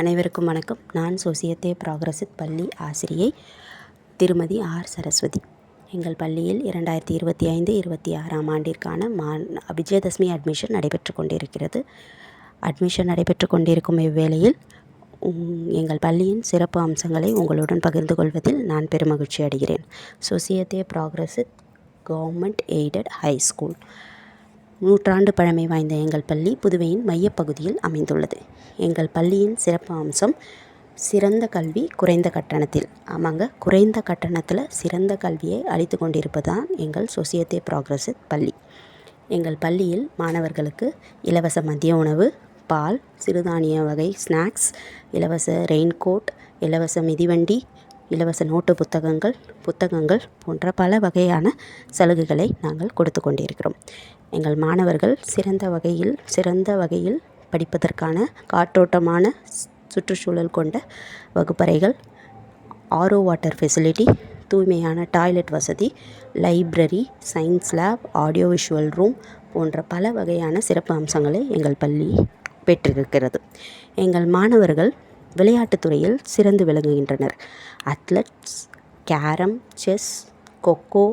அனைவருக்கும் வணக்கம். நான் சோசியத்தே ப்ராக்ரஸித் பள்ளி ஆசிரியை திருமதி ஆர். சரஸ்வதி. எங்கள் பள்ளியில் இரண்டாயிரத்தி இருபத்தி ஐந்து இருபத்தி ஆறாம் ஆண்டிற்கான மா விஜயதசமி அட்மிஷன் நடைபெற்று கொண்டிருக்கிறது. அட்மிஷன் நடைபெற்று கொண்டிருக்கும் இவ்வேளையில் எங்கள் பள்ளியின் சிறப்பு அம்சங்களை உங்களுடன் பகிர்ந்து கொள்வதில் நான் பெருமகிழ்ச்சி அடைகிறேன். Societe Progressiste government aided high school. நூற்றாண்டு பழமை வாய்ந்த எங்கள் பள்ளி புதுவையின் மையப்பகுதியில் அமைந்துள்ளது. எங்கள் பள்ளியின் சிறப்பு அம்சம் சிறந்த கல்வி குறைந்த கட்டணத்தில். ஆமாங்க குறைந்த கட்டணத்தில் சிறந்த கல்வியை அளித்து கொண்டிருப்பதுதான் எங்கள் சொசியத்தே ப்ராக்ரஸ் பள்ளி. எங்கள் பள்ளியில் மாணவர்களுக்கு இலவச மதிய உணவு பால் சிறுதானிய வகை ஸ்நாக்ஸ் இலவச ரெயின்கோட் இலவச மிதிவண்டி இலவச நோட்டு புத்தகங்கள் புத்தகங்கள் போன்ற பல வகையான சலுகைகளை நாங்கள் கொடுத்து கொண்டிருக்கிறோம். எங்கள் மாணவர்கள் சிறந்த வகையில் சிறந்த வகையில் படிப்பதற்கான காற்றோட்டமான சுற்றுச்சூழல் கொண்ட வகுப்பறைகள் ஆரோ வாட்டர் ஃபெசிலிட்டி தூய்மையான டாய்லெட் வசதி library science lab audio visual room போன்ற பல வகையான சிறப்பு அம்சங்களை எங்கள் பள்ளி பெற்றிருக்கிறது. எங்கள் மாணவர்கள் விளையாட்டுத் துறையில் சிறந்து விளங்குகின்றனர். Athletes carrom chess kho kho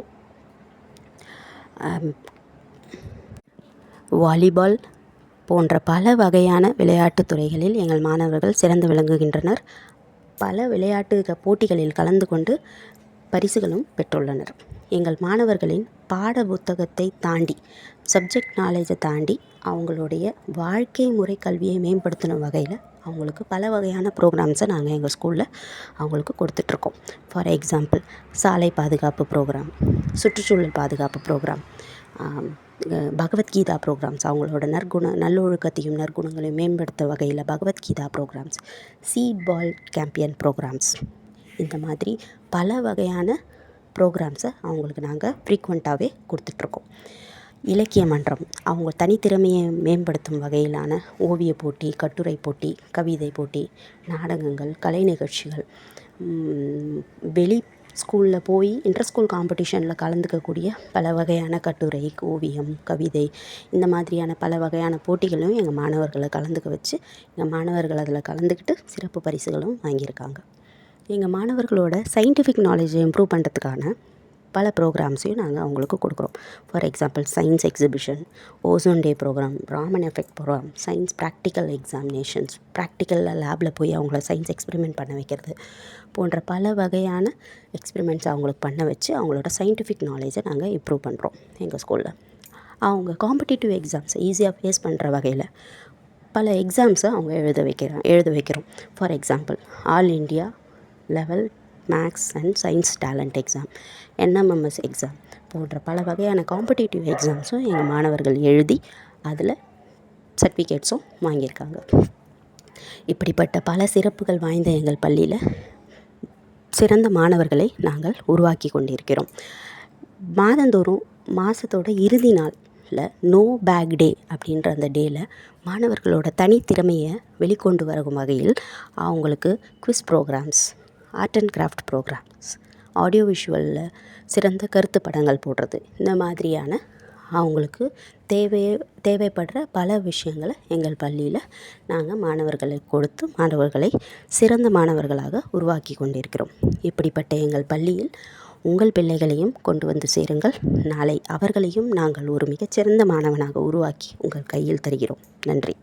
volleyball போன்ற பல வகையான விளையாட்டுத் துறைகளில் எங்கள் மாணவர்கள் சிறந்து விளங்குகின்றனர். பல விளையாட்டு போட்டிகளில் கலந்து கொண்டு பரிசுகளும் பெற்றுள்ளனர். எங்கள் மாணவர்களின் பாட புத்தகத்தை தாண்டி சப்ஜெக்ட் நாலேஜை தாண்டி அவங்களுடைய வாழ்க்கை முறை கல்வியை மேம்படுத்தணும் வகையில் அவங்களுக்கு பல வகையான ப்ரோக்ராம்ஸை நாங்கள் எங்கள் ஸ்கூலில் அவங்களுக்கு கொடுத்துட்ருக்கோம். ஃபார் எக்ஸாம்பிள் சாலை பாதுகாப்பு ப்ரோக்ராம் சுற்றுச்சூழல் பாதுகாப்பு ப்ரோக்ராம் பகவத்கீதா ப்ரோக்ராம்ஸ் அவங்களோட நற்குண நல்லொழுக்கத்தையும் நற்குணங்களையும் மேம்படுத்த வகையில் Bhagavad Gita programmes seed ball campaign programmes இந்த மாதிரி பல வகையான ப்ரோக்ராம்ஸை அவங்களுக்கு நாங்கள் ஃப்ரீக்வெண்ட்டாகவே கொடுத்துட்ருக்கோம். இலக்கிய மன்றம் அவங்க தனித்திறமையை மேம்படுத்தும் வகையிலான ஓவியப் போட்டி கட்டுரை போட்டி கவிதை போட்டி நாடகங்கள் கலை நிகழ்ச்சிகள் வெளி ஸ்கூலில் போய் இன்டர் ஸ்கூல் காம்படிஷனில் கலந்துக்கக்கூடிய பல வகையான கட்டுரை ஓவியம் கவிதை இந்த மாதிரியான பல வகையான போட்டிகளையும் எங்கள் மாணவர்களை கலந்துக்க வச்சு எங்கள் மாணவர்கள் அதில் கலந்துக்கிட்டு சிறப்பு பரிசுகளும் வாங்கியிருக்காங்க. எங்கள் மாணவர்களோட சயின்டிஃபிக் நாலேஜை இம்ப்ரூவ் பண்ணுறதுக்கான பல ப்ரோக்ராம்ஸையும் நாங்கள் அவங்களுக்கு கொடுக்குறோம். For example science exhibition ozone day programme Raman effect programme science practical examinations ப்ராக்டிக்கலில் லேபில் போய் அவங்கள சயின்ஸ் எக்ஸ்பெரிமெண்ட் பண்ண வைக்கிறது போன்ற பல வகையான எக்ஸ்பெரிமெண்ட்ஸ் அவங்களுக்கு பண்ண வச்சு அவங்களோட சயின்டிஃபிக் நாலேஜை நாங்கள் இம்ப்ரூவ் பண்ணுறோம் எங்கள் ஸ்கூலில் அவங்க காம்படிட்டிவ் எக்ஸாம்ஸை ஈஸியாக ஃபேஸ் பண்ணுற வகையில் பல எக்ஸாம்ஸை அவங்க எழுத வைக்கிறோம் எழுத வைக்கிறோம். For example all India level maths and science talent exam NMMS exam போன்ற பல வகையான காம்படிட்டிவ் எக்ஸாம்ஸும் எங்கள் மாணவர்கள் எழுதி அதில் சர்டிஃபிகேட்ஸும் வாங்கியிருக்காங்க. இப்படிப்பட்ட பல சிறப்புகள் வாய்ந்த எங்கள் பள்ளியில் சிறந்த மாணவர்களை நாங்கள் உருவாக்கி கொண்டிருக்கிறோம். மாதந்தோறும் மாதத்தோட இறுதி நாளில் நோ பேக் டே அப்படின்ற அந்த டேயில் மாணவர்களோட தனித்திறமையை வெளிக்கொண்டு வரும் வகையில் அவங்களுக்கு quiz programmes art and craft programmes audio விஷுவலில் சிறந்த கருத்து படங்கள் போடுறது. இந்த மாதிரியான அவங்களுக்கு தேவை தேவைப்படுற பல விஷயங்களை எங்கள் பள்ளியில் நாங்கள் மாணவர்களை கொடுத்து மாணவர்களை சிறந்த மாணவர்களாக உருவாக்கி கொண்டிருக்கிறோம். இப்படிப்பட்ட எங்கள் பள்ளியில் உங்கள் பிள்ளைகளையும் கொண்டு வந்து சேருங்கள். நாளை அவர்களையும் நாங்கள் ஒரு மிகச்சிறந்த மாணவனாக உருவாக்கி உங்கள் கையில் தருகிறோம். நன்றி.